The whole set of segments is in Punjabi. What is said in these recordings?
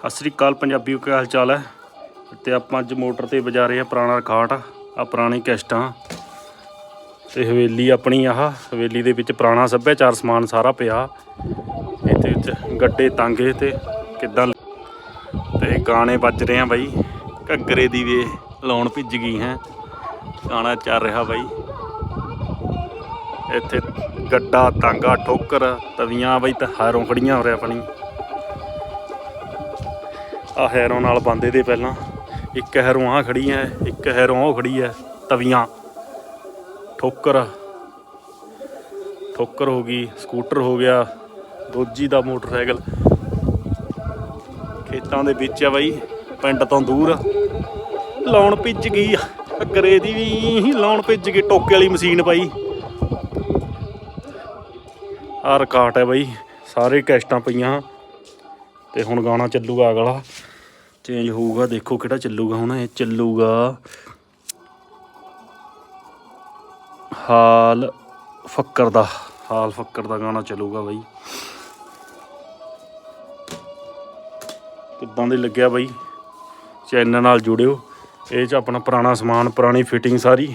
ਸਤਿ ਸ੍ਰੀ ਅਕਾਲ ਪੰਜਾਬੀ, ਕੀ ਹਾਲ ਚਾਲ ਹੈ? ਤੇ ਆਪਾਂ ਅੱਜ ਮੋਟਰ ਤੇ ਵਜਾ ਰਹੇ ਆ ਪੁਰਾਣਾ ਰਖਾਟ ਆ ਪੁਰਾਣੀ ਕਿਸ਼ਤਾਂ ਤੇ ਹਵੇਲੀ ਆਪਣੀ ਆਹ, ਹਵੇਲੀ ਦੇ ਵਿੱਚ ਪੁਰਾਣਾ ਸੱਭਿਆਚਾਰ ਸਮਾਨ ਸਾਰਾ ਪਿਆ। ਇਹਦੇ ਵਿੱਚ ਗੱਡੇ ਤਾਂਗੇ ਤੇ ਕਿੱਦਾਂ ਤੇ ਗਾਣੇ ਵੱਜ ਰਹੇ ਆ ਬਾਈ। ਘੱਗਰੇ ਦੀ ਵੇ ਲਾਉਣ ਭਿੱਜ ਗਈ ਹੈ। ਗਾਣਾ ਚੱਲ ਰਿਹਾ ਬਾਈ। ਇੱਥੇ ਗੱਡਾ, ਤਾਂਗਾ, ਠੋਕਰ, ਤਵੀਆਂ ਬਾਈ ਤਾਂ ਹਾਰੋਂ ਖੜੀਆਂ ਹੋ ਰਿਹਾ ਆਪਣੀ। ਆ ਹੈਰੋਂ ਨਾਲ ਬੰਦੇ ਦੇ ਪਹਿਲਾਂ। ਇੱਕ ਹੈਰੋਂ ਆ ਖੜੀ ਹੈ ਇੱਕ ਹੈਰੋਂ ਉਹ ਖੜੀ ਹੈ ਤਵੀਆਂ। ਠੋਕਰ। ਠੋਕਰ ਹੋ ਗਈ, ਸਕੂਟਰ ਹੋ ਗਿਆ, ਦੋਜੀ ਦਾ ਮੋਟਰਸਾਈਕਲ। ਖੇਤਾਂ ਦੇ ਵਿੱਚ ਆ ਬਾਈ, ਪਿੰਡ ਤੋਂ ਦੂਰ। ਲਾਉਣ ਭਿੱਜ ਗਈ ਘਰੇ ਦੀ ਵੀ ਲਾਉਣ ਭਿੱਜ ਗਈ, ਟੋਕੇ ਵਾਲੀ ਮਸ਼ੀਨ ਪਾਈ। ਆ ਰਕਾਟ ਹੈ ਬਾਈ, ਸਾਰੇ ਕੈਸਟਾਂ ਪਈਆਂ। ਤੇ ਹੁਣ ਗਾਣਾ ਚੱਲੂਗਾ ਅਗਲਾ। ਚੇਂਜ ਹੋਊਗਾ, ਦੇਖੋ ਕਿਹੜਾ ਚੱਲੂਗਾ ਹੁਣ, ਇਹ ਚੱਲੂਗਾ। ਹਾਲ ਫੱਕਰ ਦਾ, ਹਾਲ ਫੱਕਰ ਦਾ ਗਾਣਾ ਚੱਲੂਗਾ ਬਾਈ। ਕਿੱਦਾਂ ਦੇ ਲੱਗਿਆ ਬਾਈ? ਚੈਨਲ ਨਾਲ ਜੁੜਿਓ। ਇਹ ਚ ਆਪਣਾ ਪੁਰਾਣਾ ਸਮਾਨ, ਪੁਰਾਣੀ ਫਿਟਿੰਗ ਸਾਰੀ।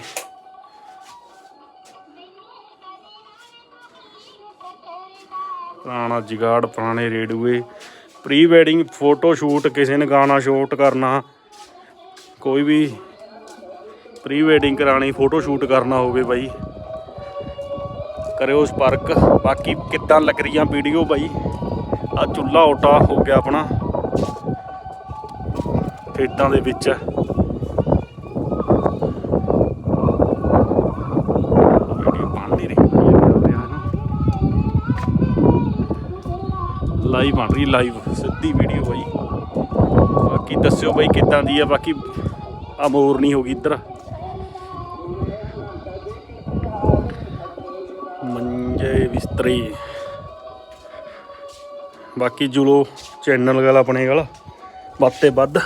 ਪੁਰਾਣਾ ਜਿਗਾੜ, ਪੁਰਾਣੇ ਰੇਡੂਏ ਪ੍ਰੀ ਵੈਡਿੰਗ, ਫੋਟੋ ਸ਼ੂਟ, ਕਿਸੇ ਨੇ ਗਾਣਾ ਸ਼ੂਟ ਕਰਨਾ। ਕੋਈ ਵੀ ਪ੍ਰੀ ਵੈਡਿੰਗ ਕਰਾਣੀ, ਫੋਟੋ ਸ਼ੂਟ ਕਰਨਾ ਹੋਵੇ ਬਾਈ। ਕਰਿਓ ਸਪਰਕ। ਬਾਕੀ ਕਿੱਦਾਂ ਲੱਗ ਰਹੀਆਂ ਵੀਡੀਓ ਬਾਈ? ਆ ਚੁੱਲਾ ਓਟਾ ਹੋ ਗਿਆ ਆਪਣਾ। ਖੇਤਾਂ ਦੇ ਵਿੱਚ ਵੀਡੀਓ ਬਣ ਨਹੀਂ ਰਹੀ ਲਾਈਵ ਬਣ ਰਹੀ, ਲਾਈਵ, ਸਿੱਧੀ ਵੀਡੀਓ ਬਾਈ। ਬਾਕੀ ਦੱਸਿਓ ਬਾਈ ਕਿੱਦਾਂ ਦੀ ਆ, ਬਾਕੀ ਆ ਮੋਰ ਨਹੀਂ ਹੋ ਗਈ ਇੱਧਰ। ਮੰਜੇ ਬਿਸਤਰੇ। ਬਾਕੀ ਜੁਲੋ ਚੈਨਲ ਗਲ ਆਪਣੇ ਗਲ, ਵੱਧ ਤੇ ਵੱਧ।